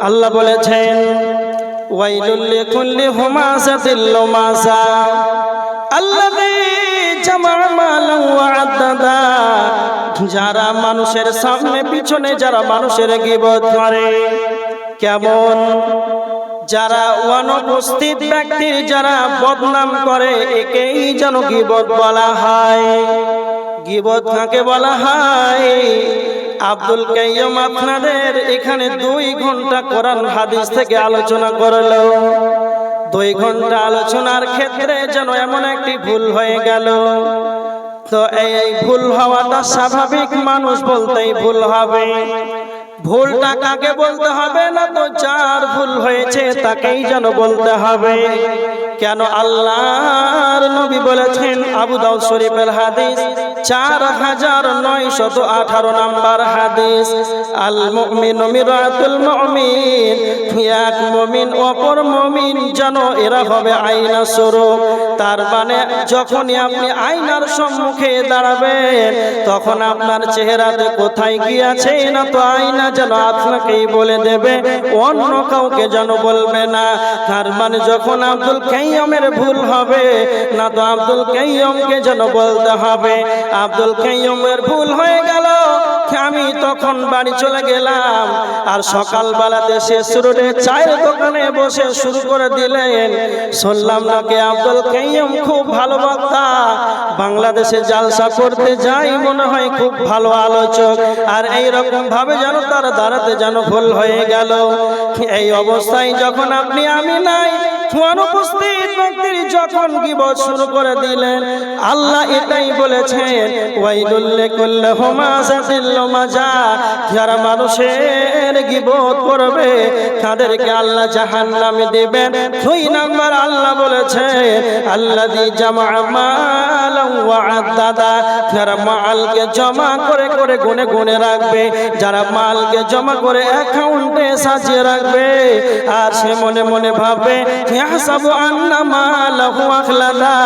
আল্লাহ বলেছেন যারা মানুষের সামনে, পিছনে যারা মানুষের গিবত করে, কেমন? যারা অনুপস্থিত ব্যক্তির যারা বদনাম করে, একেই যেন গিবত বলা হয়। গিবত কাকে বলা হয়? আব্দুল কাইয়ম আপনাদের এখানে দুই ঘণ্টা কোরআন হাদিস থেকে আলোচনা করল। দুই ঘণ্টা আলোচনার ক্ষেত্রে যেন এমন একটি ভুল হয়ে গেল। তো এই ভুল হওয়াটা স্বাভাবিক মানুষ বলতেই ভুল হবে। ভুলটা কাকে বলতে হবে না তো চার ভুল হয়েছে তাকেই যেন বলতে হবে। কেন আল্লাহর নবী বলেছেন আবু দাউদ শরীফের হাদিস, চার হাজার নয় শত আঠারো নাম্বার হাদিস আল মুমিন মিরাতুল মুমিন। এক মমিন, অপর মমিন যেন এরা হবে আয়না স্বরূপ। তার মানে যখনই আপনি আয়নার সম্মুখে দাঁড়াবেন, তখন আপনার চেহারাতে কোথায় কি আছে না তো আয়না যেন আপনাকেই বলে দেবে, অন্য কাউকে যেন বলবে না। তার মানে যখন আব্দুল কাইয়মের ভুল হবে, না তো আব্দুল কাইয়মকে যেন বলতে হবে, আব্দুল কাইয়মের ভুল হয়ে গেল আমি তখন বাড়ি চলে গেলাম। আর সকালবেলাতে শেষ রোডে চায়ের দোকানে বসে শুরু করে দিলেন। শুনলাম নাকি আব্দুল কাইয়ম খুব ভালো বক্তা। বাংলাদেশে জালসা করতে যাই মনে হয় খুব ভালো আলোচক। আর এই রকম ভাবে যেন তার দাঁড়াতে যেন ভুল হয়ে গেল। এই অবস্থায় যখন আপনি আমি নাই অনুপস্থিত ব্যক্তির যখন গিবত শুরু করে দিলেন, আল্লাহ এটাই বলেছেন যারা মানুষের গিবত করবে, তাদেরকে আল্লাহ জাহান্নামে দিবেন। দুই নাম্বার আল্লাহ বলেছেন জামা মালান ওয়া যারা মালকে জমা করে করে গুনে গুনে রাখবে, যারা মালকে জমা করে অ্যাকাউন্টে সাজিয়ে রাখবে, আর সে মনে মনে ভাববে, ইয়াহসাবু আন্না মালাহু আখলাদা,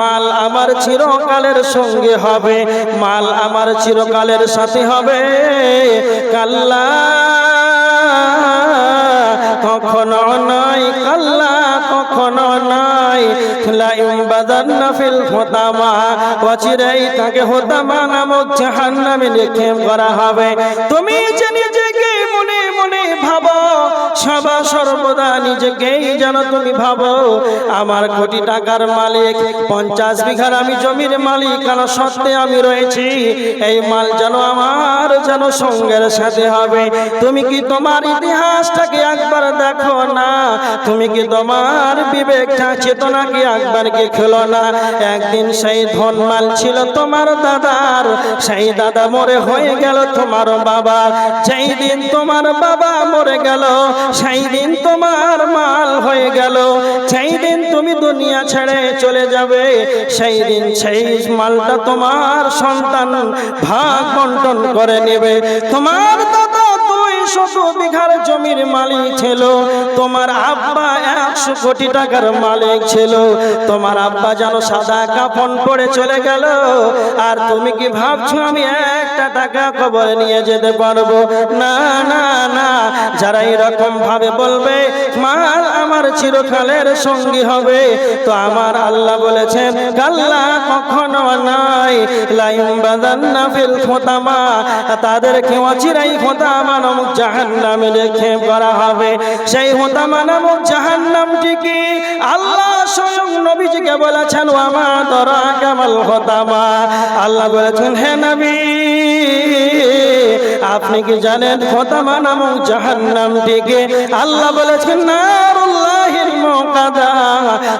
মাল আমার চিরকালের সঙ্গে হবে, মাল আমার চিরকালের সাথে হবে। কাল্লা, কখনো নয়, কাল্লা, কখনো নয়। লাইম বাজান্না ফিল হোতামা, অচিরেই তাকে হোতামা নামক জাহান্নামে লিখে করা হবে। তুমি যে সবা সর্বদা নিজেকেই যেন তুমি ভাবো, আমার কোটি টাকার মালিক, পঞ্চাশ বিঘার আমি জমির মালিক, কেন সত্ত্বে আমি রয়েছি? এই মাল যেন আমার যেন সঙ্গের সাথে হবে। তুমি কি তোমার ইতিহাসটাকে একবার দেখো? তুমি কি তোমার বিবেকটা একবার কি খেলো না? একদিন সেই ধন মাল ছিল তোমার দাদার। সেই দাদা মরে হয়ে গেল তোমার বাবা। যেই দিন তোমার বাবা মরে গেল, সেই দিন তোমার মাল হয়ে গেল। সেই দিন তুমি দুনিয়া ছেড়ে চলে যাবে, সেই দিন সেই মালটা তোমার সন্তান ভাগ বন্টন করে নেবে। তোমার দাদা শত বিঘার জমির মালিক ছিল। তোমার আব্বা একশো কোটি টাকার মালিক ছিল। তোমার আব্বা যেন সাদা পরে চলে গেল। আর তুমি কি ভাবছ আমি একটা টাকা নিয়ে যেতে পারব? না না না। যারা এরকম ভাবে বলবে, মাল আমার চিরকালের সঙ্গী হবে। তো আমার আল্লাহ বলেছেন, কাল্লা কখনো নাই। লাইম বাদান্না ফিল খোতামা। তাদেরকে অচিরাই খোতামা নামক জাহান্নামে রেখে করা হবে। সেই হোতামা নামক জাহান্নামটিকে আল্লাহ স্বয়ং নবীজিকে বলেছেন আমা দরা কামাল হোতামা আল্লাহ বলেছেন, হে নবী, আপনি কি জানেন খোতামা নামক জাহান্নামটিকে আল্লাহ বলেছেন মুকাদা।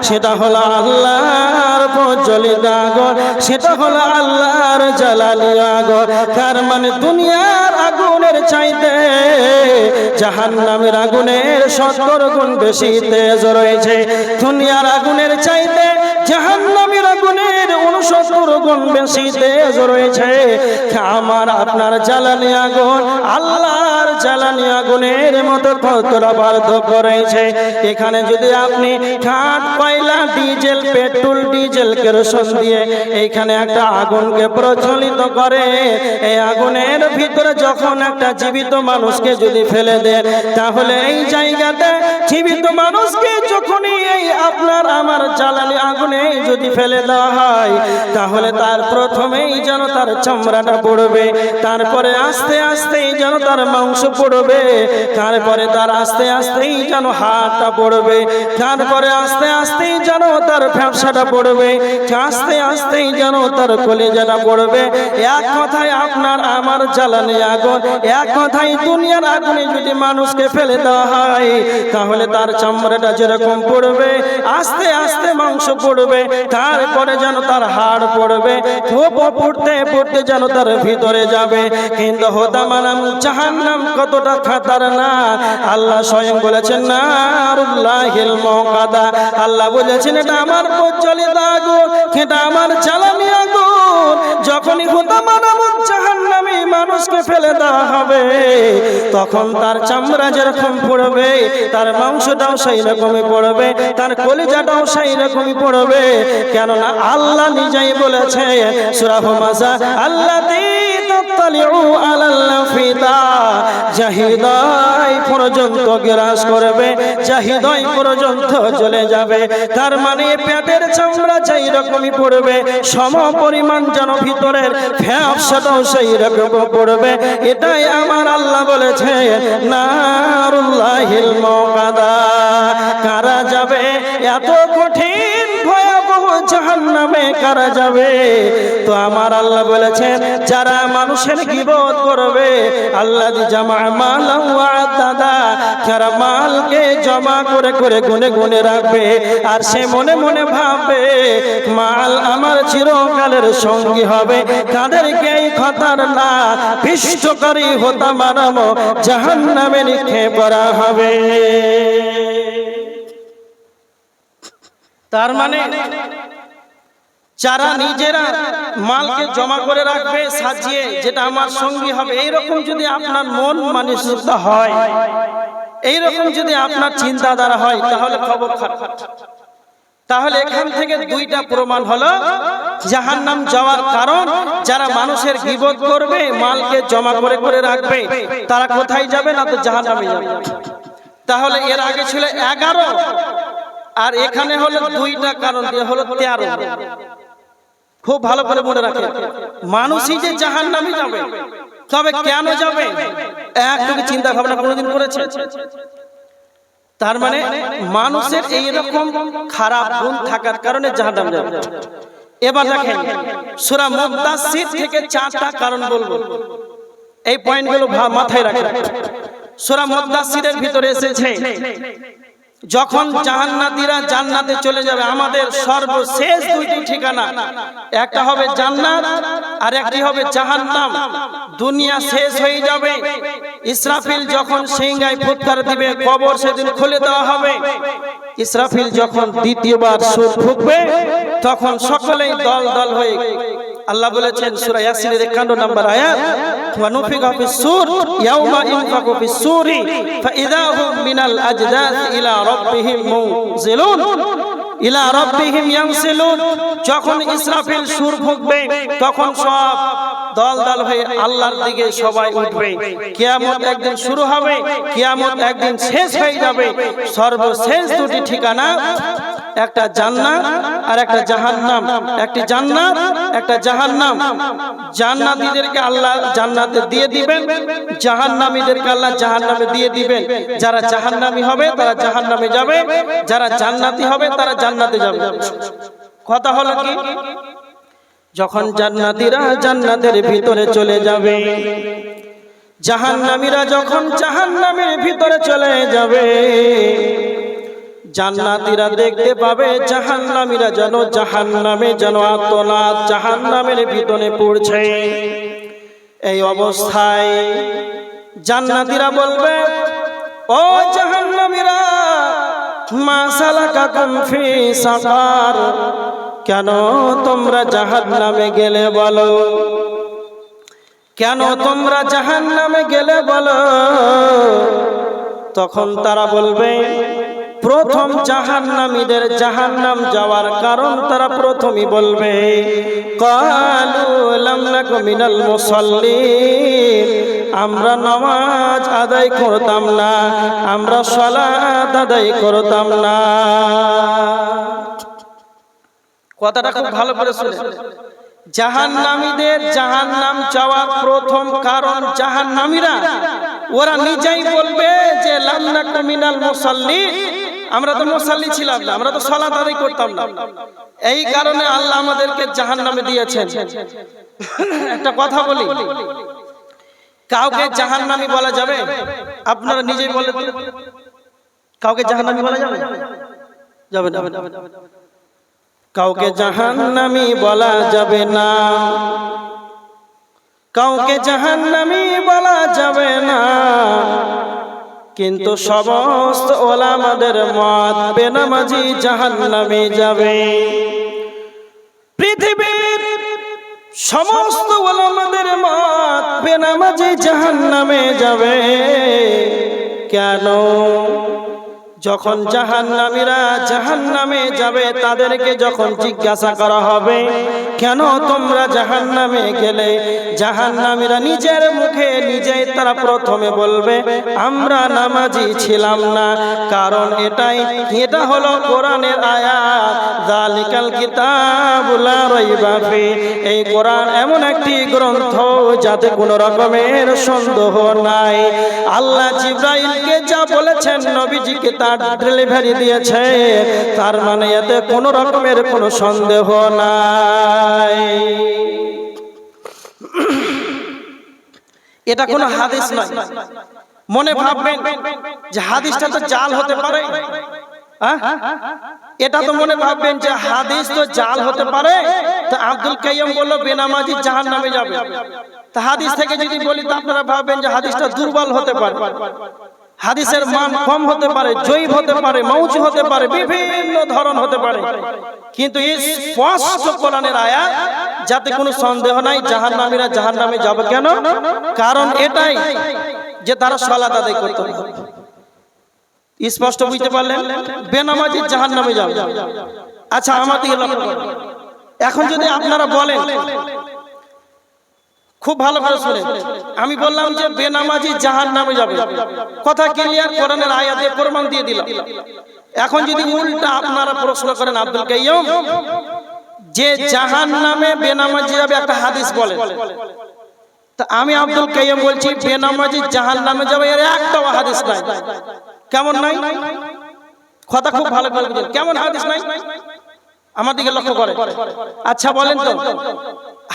সেটা হলো আল্লাহর প্রজ্বলিত আগর, সেটা হলো আল্লাহর জালালি আগর। তার মানে দুনিয়ার আগুনের চাইতে জাহান নামের আগুনের সত্তর গুণ বেশি তেজ রয়েছে। দুনিয়ার আগুনের চাইতে জাহান নামের আগুনের উনসত্তর গুণ বেশি তেজ রয়েছে। আমার আপনার জ্বালানি আগুন, আল্লাহর জ্বালানি আগুনের মতো কতটা পার্থক্য রয়েছে। এখানে যদি আপনি কাঠ কয়লা, ডিজেল, পেট্রোল, ডিজেল, কেরোসিন দিয়ে এইখানে একটা আগুনকে প্রচলিত করে, এই আগুনের ভিতরে যখন একটা জীবিত মানুষকে যদি ফেলে দেন, তাহলে এই জায়গাতে জীবিত মানুষকে যখনই এই আপনার, আমার জ্বালানি আগুনে যদি ফেলে দেওয়া হয় তাহলে তার প্রথমেই যেন তার চামড়াটা পড়বে, তারপরে আস্তে আস্তেই যেন তার মাংস পড়বে, তারপরে তার আস্তে আস্তেই যেন হাতটা পড়বে, তারপরে আস্তে আস্তেই যেন তার ব্যবসাটা পড়বে, আস্তে আস্তেই যেন তার কলেজাটা পড়বে। এক কথায় আপনার আমার জ্বালানি আগুন, এক কথায় দুনিয়ার আগুনে যদি মানুষকে ফেলে দেওয়া হয়, তাহলে তার চামড়াটা যেরকম পড়বে, আস্তে আস্তে মাংস পড়বে, তারপরে যেন তার হাড় পড়বে খুব পড়তে পড়তে যেন তার ভিতরে যাবে। কিন্তু হোদামানাম জাহান্নাম কতটা খাতার না আল্লাহ স্বয়ং বলেছেন না আল্লাহিল আল্লাহ বলেছেন, এটা আমার প্রচলিত আগুন, এটা আমার জ্বালানি আগুন। যখনই হোদামানাম জাহান্নামে মানুষকে ফেলে দেওয়া হবে, তখন তার চামড়া যেরকম পড়বে, তার মাংসটাও সেই রকমই পড়বে, তার কলিজাটাও সেই রকমই পড়বে। কেননা আল্লাহ নিজেই বলেছে সুরাহ মাসা আল্লাহ সম ভিতরের পড়বে। এটাই আমার আল্লাহ বলেছে মকাদা। কারা যাবে এত কঠিন জাহান্নামে কারা যাবে? তো আমার আল্লাহ বলেছেন, যারা মানুষের গিবত করবে, আল্লাহ জামা মাল দাদা যারা মালকে জমা করে করে গুনে গুনে রাখবে, আর সে মনে মনে ভাববে, মাল আমার চিরকালের সঙ্গী হবে। তাদেরকে এই খতার না, পিষ্টকারী হতা মানামো জাহান নামে নিক্ষেপ করা হবে। তার মানে যারা নিজেরা মালকে জমা করে রাখবে সাজিয়ে যেটা আমার সঙ্গী হবে এইরকম যদি আপনার মন মানসিকতা হয় এইরকম যদি আপনার চিন্তাধারা হয় তাহলে খবর তাহলে এখান থেকে দুইটা প্রমাণ হলো জাহান নাম যাওয়ার কারণ যারা মানুষের গিবত করবে মালকে জমা করে করে রাখবে তারা কোথায় যাবে না তো জাহান্নামে যাবে। তাহলে এর আগে ছিল এগারো আর এখানে হলো দুইটা কারণ দিয়ে হলো তেরো। খুব ভালো করে মনে রাখে। মানুষই যে জাহান নামে যাবে, তবে কেন যাবে? একটু চিন্তা ভাবনা কোনোদিন করেছে? তার মানে মানুষের এই রকম খারাপ গুণ থাকার কারণে জাহান নামে যাবে। এবার দেখেন, সুরা মুদাসির থেকে চারটা কারণ বলব। এই পয়েন্টগুলো মাথায় রাখেন। সুরা মুদাসিরের ভিতরে এসেছে যখন জাহান্নাতীরা জান্নাতে চলে যাবে, আমাদের সর্বশেষ দুইটি ঠিকানা। একটা হবে জান্নাত আর একটি হবে জাহান্নাম। দুনিয়া শেষ হয়ে যাবে। ইসরাফিল যখন সিংহায় ফুৎকার দিবে, কবর সেদিন খুলে দেওয়া হবে। ইসরাফিল যখন দ্বিতীয়বার সুর ফুকবে, তখন সকলেই দল দল হয়ে আল্লাহ বলেছেন সূরা ইয়াসিনের 51 নম্বর আয়াত, ওয়া নুফিকা ফিস সূর ইয়াউমা ইনফাকু ফিস সূরি ফাইদা হুম মিনাল আজদাথ ইলা রাব্বিহিম মুনজিলুন। ইলা রাব্বিহিম ইয়ানসিলুন। যখন ইসরাফিল সুর ফুঁকবে, তখন সব দল দল হয়ে আল্লাহর দিকে সবাই উঠবে। কিয়ামত একদিন শুরু হবে, কিয়ামত একদিন শেষ হয়ে যাবে। সর্বশেষ দুটি ঠিকানা একটা জান্নাত আর একটা জাহান্নাম। একটি জান্নাত, একটা জাহান্নাম। জান্নাতীদেরকে আল্লাহ জান্নাতে দিয়ে দিবেন, জাহান্নামীদেরকে আল্লাহ জাহান্নামে দিয়ে দিবেন। যারা জাহান্নামী হবে, তারা জাহান্নামে যাবে। যারা জান্নাতি হবে, তারা জান্নাতে যাবে। কথা হলো কি? যখন জান্নাতীরা জান্নাতের ভিতরে চলে যাবে, জাহান্নামীরা যখন জাহান্নামের ভিতরে চলে যাবে জান্নাতীরা দেখতে পাবে, জাহান্নামীরা যেন জাহান্নামে যেন আতনাত জাহান্নামের ভিতরে পড়ছে। এই অবস্থায় জান্নাতীরা বলবে, ও জাহান্নামীরা, মা সালাকাকুম ফি সাকার কেন তোমরা জাহান নামে গেলে বলো? কেন তোমরা জাহান নামে গেলে বলো? তখন তারা বলবে প্রথম জাহান্নামীদের জাহান্নাম যাওয়ার কারণ তারা প্রথমই বলবে মিনাল মুসাল্লিন, আমরা নামাজ আদায় করতাম না, আমরা সালাত আদায় করতাম না। কথাটা খুব ভালো করে শুনে। জাহান্নামীদের জাহান্নাম যাওয়ার প্রথম কারণ জাহান্নামীরা। ওরা নিজেই বলবে যে লামনা কমিনাল মুসাল্লি আমরা তো মুসাল্লি ছিলাম না আমরা তো সালাত আদায় করতাম না। এই কারণে আল্লাহ আমাদেরকে জাহান্নামে দিয়েছেন। একটা কথা বলি। কাউকে জাহান্নামী বলা যাবে? আপনারা নিজেই বলেন তো। কাউকে জাহান্নামী বলা যাবে? যাবে না। কাউকে জাহান্নামী বলা যাবে না। কাউকে জাহান্নামী বলা যাবে না। কিন্তু সমস্ত ওলামাদের মত বেনামাজি জাহান্নামে যাবে। পৃথিবীর সমস্ত ওলামাদের মত বেনামাজি জাহান্নামে যাবে। কেন? যখন জাহান্নামীরা জাহান্নামে যাবে তাদেরকে যখন জিজ্ঞাসা করা হবে কেন তোমরা জাহান্নামে গেলে? জাহান্নামীরা নিজের মুখে নিজেই তারা প্রথমে বলবে, আমরা নামাজি ছিলাম না। কারণ এটাই, এটা হলো কোরআনের আয়াত। জালিকাল কিতাবুলা রাইবা ফি। এই কোরআন এমন একটি গ্রন্থ যাতে কোনো রকমের সন্দেহ নাই। আল্লাহ জিব্রাইলকে যা বলেছেন নবীজিকে তার ডেলিভারি দিয়েছে। তার মানে এতে কোনো রকমের কোনো সন্দেহ নাই। এটা কোনো হাদিস নয়। মনে ভাববেন যে হাদিসটা তো জাল হতে পারে। হ্যাঁ? এটা তো মনে ভাববেন যে হাদিস তো জাল হতে পারে। তো আব্দুল কাইয়ম বলল বেনামাজি জাহান নামে যাবে। তা হাদিস থেকে যদি বলি তো আপনারা ভাববেন যে হাদিসটা দুর্বল হতে পারে। হাদিসের মান কম হতে পারে জৈব হতে পারে মৌজ হতে পারে বিভিন্ন ধরন হতে পারে। কিন্তু এই স্পষ্ট কোরআনের আয়া যাতে কোনো সন্দেহ নাই জাহান নামীরা জাহান নামে যাবে কেন? কারণ এটাই যে তারা সলাত আদায় করতে। স্পষ্ট বুঝতে পারলেন? বেনামাজি জাহান নামে যাবে। আচ্ছা আমাদের এখন যদি আপনারা বলেন খুব ভালো করে শুনে আমি বললাম যে বেনামাজি জাহান নামে যাবে। কথা ক্লিয়ার কোরআনের আয়াতে প্রমাণ দিয়ে দিলাম। এখন যদি উল্টা আপনারা প্রশ্ন করেন আব্দুল কাইয়ুম যে জাহান নামে বেনামাজি যাবে একটা হাদিস বলে তা আমি আব্দুল কাইয়ুম বলছি বেনামাজি জাহান নামে যাবে এর একটাও হাদিস নাই। কেমন নাই? কথা খুব ভালো করে কেমন হাদিস নাই? আমার দিকে লক্ষ্য করে। আচ্ছা বলেন তো।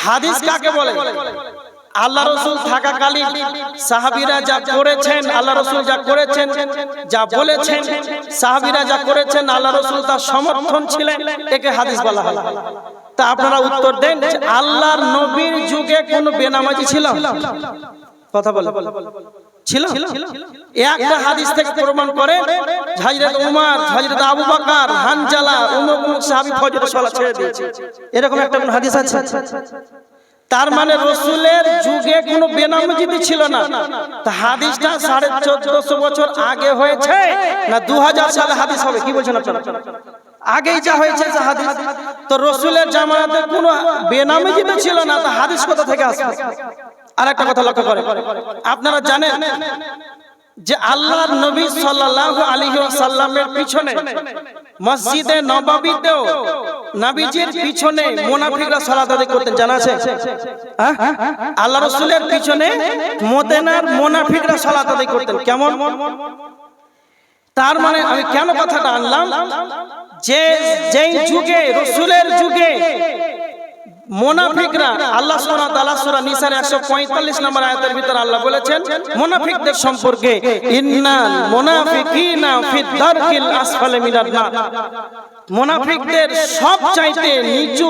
হাদিস কাকে বলে? আল্লাহ রসুল থাকাকালীন সাহাবিরা যা করেছেন আল্লাহ রসুল যা করেছেন যা বলেছেন সাহাবিরা যা করেছেন আল্লাহ রসুল তার সমর্থন ছিলেন একে হাদিস বলা হয়। তা আপনারা উত্তর দেন আল্লাহর নবীর যুগে কোনো বেনামাজি ছিল? কথা বলে ছিল একটা হাদিস থেকে প্রমাণ করে হযরত উমর হযরত আবু বকর হানজালা উমর সাহাবী ফজর সালাত ছেড়ে দিয়েছে। এরকম একটা কোন হাদিস আছে? তার মানে রসুলের যুগে কোনো বেনামজিদি ছিল না। তা হাদিসটা সাড়ে চোদ্দশো বছর আগে হয়েছে না দু হাজার সালে হাদিস হবে? কি বলছেন আপনারা? আগেই যা হয়েছে যে হাদিস। তো রসুলের জামাতে কোনো বেনামজিদি ছিল না তা হাদিস কোথা থেকে আসবে? আর একটা কথা লক্ষ্য করে আপনারা জানেন যে আল্লাহর নবী সাল্লাল্লাহু আলাইহি ওয়াসাল্লামের পিছনে, মসজিদে নববীতেও নবীজির পিছনে মুনাফিকরা সালাত আদায় করতেন, জানা আছে? হ্যাঁ? আল্লাহ রাসূলের পিছনে মদিনার মুনাফিকরা সালাত আদায় করতেন। কেমন? তার মানে আমি কেন কথাটা আনলাম? যে, যেই যুগে, রসুলের যুগে মোনাফিকরা, আল্লাহ সুবহানাহু ওয়া তাআলা সূরা নিসার 145 নম্বর আয়াতের ভিতর আল্লাহ বলেছেন, মোনাফিকদের সম্পর্কে, ইন্নাল মুনাফিকিনা ফিদ দারকিল আসফালে মিনান নার মোনাফিকদের সব চাইতে নিচু,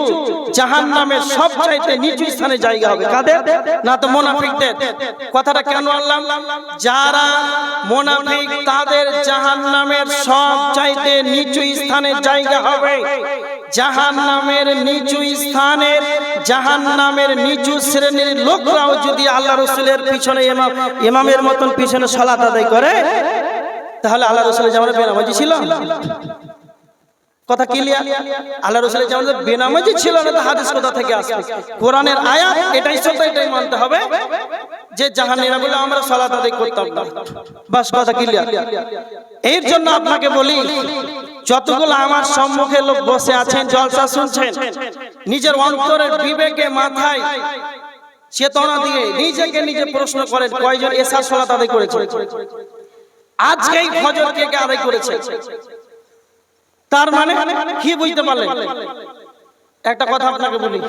জাহান্নামের সব চাইতে নিচু স্থানে জায়গা হবে। কাদের? না তো মোনাফিকদের। কথাটা কেন আনলাম? যারা মোনাফিক, তাদের জাহান্নামের সব চাইতে নিচু স্থানে জায়গা হবে। জাহান নামের নিচু স্থানের জাহান নামের নিচু শ্রেণির লোকরাও যদি আল্লাহ রসুলের পিছনে ইমাম, ইমামের মতন পিছনে সলাত আদায় করে, তাহলে আল্লাহ রসুলের জামানে বেনামাজি ছিল? কথা ক্লিয়ার আল্লাহ রসুলের জামানে বেনামাজি ছিল না তো হাদিস কোথা থেকে আসবে? কোরআনের আয়াত এটাই সত্য এটাই মানতে হবে যে জাহান্নামে বলে আমরা সালাত আদায় করতাম না। বাস কথা ক্লিয়ার এর জন্য আপনাকে বলি যতগুলো আমার সম্মুখে লোক বসে আছেন জলসা শুনছেন নিজের অন্তরের বিবেকে মাথায় চেতনা দিয়ে নিজেকে নিজে প্রশ্ন করেন কয়জন এসা সালাত আদায় করেছে? আজকেই ফজর কে আদায় করেছে? তার মানে কি বুঝতে পারলেন? একটা কথা আপনাকে বলি।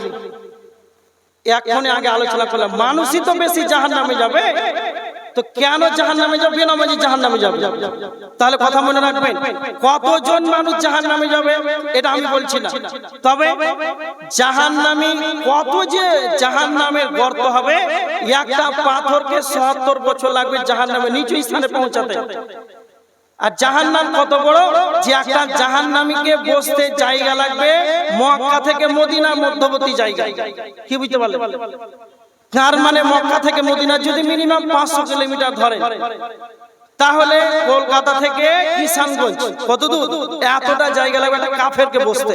এখনই আগে আলোচনা করলাম। মানুষই তো বেশি জাহান নামে যাবে। তো কেন জাহান নামে যাবে? নামাজি জাহান নামে যাবে। তাহলে কথা মনে রাখবেন কতজন মানুষ জাহান নামে যাবে? এটা আমি বলছি না। তবে জাহান নামী কত যে জাহান নামের গর্ত হবে একটা পাথরকে সত্তর বছর লাগবে জাহান নামে নিচু স্থানে পৌঁছাতে। আর জাহান নাম কত বড়? যে একটা জাহান নামীকে বসতে জায়গা লাগবে, মক্কা থেকে মদিনা মধ্যবর্তী জায়গা কি বুঝতে পারলে তার মানে মক্কা থেকে মদিনা যদি মিনিমাম পাঁচশো কিলোমিটার ধরে। তাহলে কলকাতা থেকে কিষানগঞ্জ, কত দূর? এতটা জায়গা লাগবে একটা কাফেরকে বসতে।